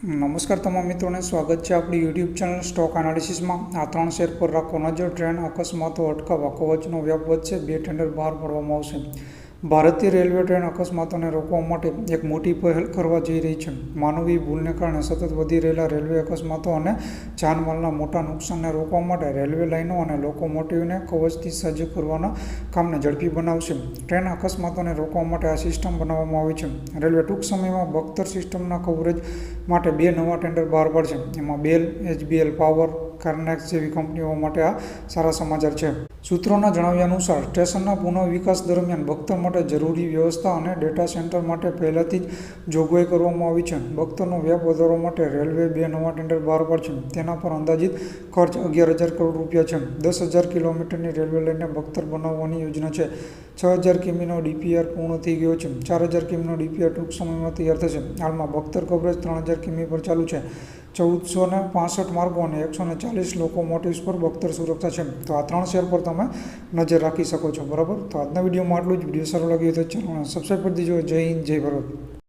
નમસ્કાર તમામ મિત્રોને, સ્વાગત છે આપણી યુટ્યુબ ચેનલ સ્ટોક એનાલિસિસમાં આ ત્રણ શેર પર રાખો નજર ટ્રેન અકસ્માતો અટકાવવા કવચનો વ્યાપ વધશે, બે ટેન્ડર બહાર પાડવામાં આવશે. ભારતીય રેલવે ટ્રેન અકસ્માતોને રોકવા માટે એક મોટી પહેલ કરવા જઈ રહી છે. માનવીય ભૂલને કારણે સતત વધી રહેલા રેલવે અકસ્માતો અને જાનમાલના મોટા નુકસાનને રોકવા માટે રેલવે લાઇનો અને લોકોમોટિવને કવચથી સજ્જ કરવાના કામને ઝડપી બનાવશે. ટ્રેન અકસ્માતોને રોકવા માટે આ સિસ્ટમ બનાવવામાં આવી છે. રેલવે ટૂંક સમયમાં બખ્તર સિસ્ટમના કવરેજ માટે બે નવા ટેન્ડર બહાર પાડશે. એમાં બેલ, એચબીએલ પાવર કાર્નેક્સ જેવી કંપનીઓ માટે આ સારા સમાચાર છે. સૂત્રોના જણાવ્યા અનુસાર, સ્ટેશનના પુનઃ વિકાસ દરમિયાન બખ્તર માટે જરૂરી વ્યવસ્થા અને ડેટા સેન્ટર માટે પહેલાથી જ જોગવાઈ કરવામાં આવી છે. બખ્તરનો વ્યાપ વધારવા માટે રેલવે બે નવા ટેન્ડર બહાર પાડશે. તેના પર અંદાજિત ખર્ચ અગિયાર હજાર કરોડ રૂપિયા છે. દસ હજાર કિલોમીટરની રેલવે લાઇનને બખ્તર બનાવવાની યોજના છે. છ હજાર કિમીનો ડીપીઆર પૂર્ણ થઈ ગયો છે. ચાર હજાર કિમીનો ડીપીઆર ટૂંક સમયમાં તૈયાર થશે. હાલમાં બખ્તર કવરેજ ત્રણ હજાર કિમી પર ચાલુ છે. ચૌદસો ને પાસઠ માર્ગો અને એકસો ને ચાલીસ લોકોમોટિવ્સ પર બખ્તર સુરક્ષા છે. તો આ ત્રણ શેર પર તમે નજર રાખી શકો છો. બરાબર? તો આજના વિડીયોમાં આટલું જ. વીડિયો સારો લાગ્યો તો ચેનલને સબસ્ક્રાઈબ કરી દીજો. જય હિન્દ, જય ભારત.